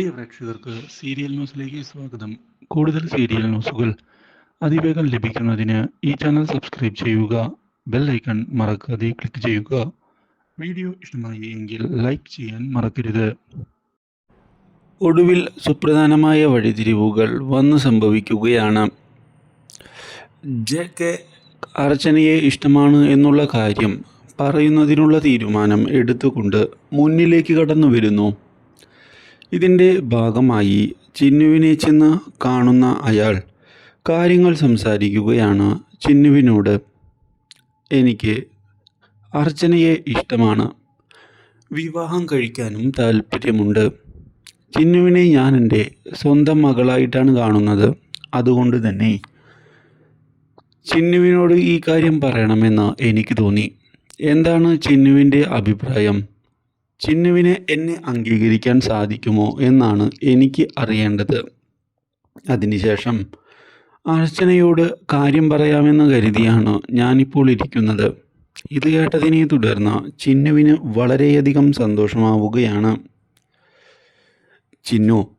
പ്രിയ പ്രേക്ഷകർക്ക് സീരിയൽ ന്യൂസിലേക്ക് സ്വാഗതം. കൂടുതൽ സീരിയൽ ന്യൂസുകൾ അതിവേഗം ലഭിക്കുന്നതിന് ഈ ചാനൽ സബ്സ്ക്രൈബ് ചെയ്യുക ബെൽ ഐക്കൺ മറക്കാതെ ക്ലിക്ക് ചെയ്യുക. വീഡിയോ ഇഷ്ടമായി എങ്കിൽ ലൈക്ക് ചെയ്യാൻ മറക്കരുത്. ഒടുവിൽ സുപ്രധാനമായ വഴിതിരിവുകൾ വന്നു സംഭവിക്കുകയാണ്. ജെ കെ അർച്ചനയെ ഇഷ്ടമാണ് എന്നുള്ള കാര്യം പറയുന്നതിനുള്ള തീരുമാനം എടുത്തുകൊണ്ട് മുന്നിലേക്ക് കടന്നു വരുന്നു. ഇതിന്റെ ഭാഗമായി ചിന്നുവിനെ ചെന്ന് കാണുന്ന അയാൾ കാര്യങ്ങൾ സംസാരിക്കുകയാണ് ചിന്നുവിനോട്. എനിക്ക് അർച്ചനയെ ഇഷ്ടമാണ്. വിവാഹം കഴിക്കാനും താല്പര്യമുണ്ട്. ചിന്നുവിനെ ഞാൻ എന്റെ സ്വന്തം മകളായിട്ടാണ് കാണുന്നത്. അതുകൊണ്ട് തന്നെ ചിന്നുവിനോട് ഈ കാര്യം പറയണമെന്ന് എനിക്ക് തോന്നി. എന്താണ് ചിന്നുവിന്റെ അഭിപ്രായം? ചിന്നുവിനെ എന്നെ അംഗീകരിക്കാൻ സാധിക്കുമോ എന്നാണ് എനിക്ക് അറിയേണ്ടത്. അതിനുശേഷം അർച്ചനയോട് കാര്യം പറയാമെന്ന് കരുതിയാണ് ഞാനിപ്പോൾ ഇരിക്കുന്നത്. ഇത് കേട്ടതിനെ തുടർന്ന് ചിന്നുവിന് വളരെയധികം സന്തോഷമാവുകയാണ്. ചിന്നു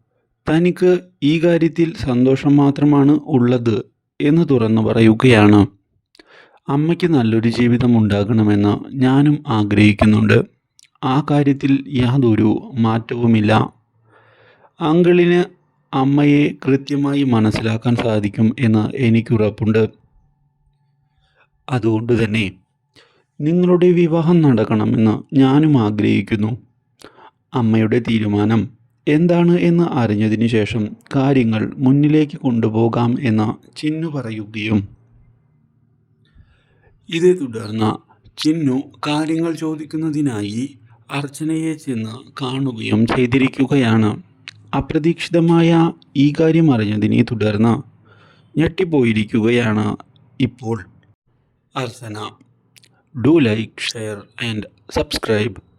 തനിക്ക് ഈ കാര്യത്തിൽ സന്തോഷം മാത്രമാണ് ഉള്ളത് എന്ന് തുറന്നു പറയുകയാണ്. അമ്മയ്ക്ക് നല്ലൊരു ജീവിതം ഉണ്ടാകണമെന്ന് ഞാനും ആഗ്രഹിക്കുന്നുണ്ട്. ആ കാര്യത്തിൽ യാതൊരു മാറ്റവുമില്ല. അങ്കിളിന് അമ്മയെ കൃത്യമായി മനസ്സിലാക്കാൻ സാധിക്കും എന്ന് എനിക്കുറപ്പുണ്ട്. അതുകൊണ്ട് തന്നെ നിങ്ങളുടെ വിവാഹം നടക്കണമെന്ന് ഞാനും ആഗ്രഹിക്കുന്നു. അമ്മയുടെ തീരുമാനം എന്താണ് എന്ന് അറിഞ്ഞതിന് ശേഷം കാര്യങ്ങൾ മുന്നിലേക്ക് കൊണ്ടുപോകാം എന്ന് ചിന്നു പറയുകയും. ഇതേ തുടർന്ന് ചിന്നു കാര്യങ്ങൾ ചോദിക്കുന്നതിനായി അർച്ചനയെ ചെന്ന് കാണുകയും ചെയ്തിരിക്കുകയാണ്. അപ്രതീക്ഷിതമായ ഈ കാര്യം അറിഞ്ഞതിനെ തുടർന്ന് ഞെട്ടിപ്പോയിരിക്കുകയാണ് ഇപ്പോൾ Archana. Do like share and subscribe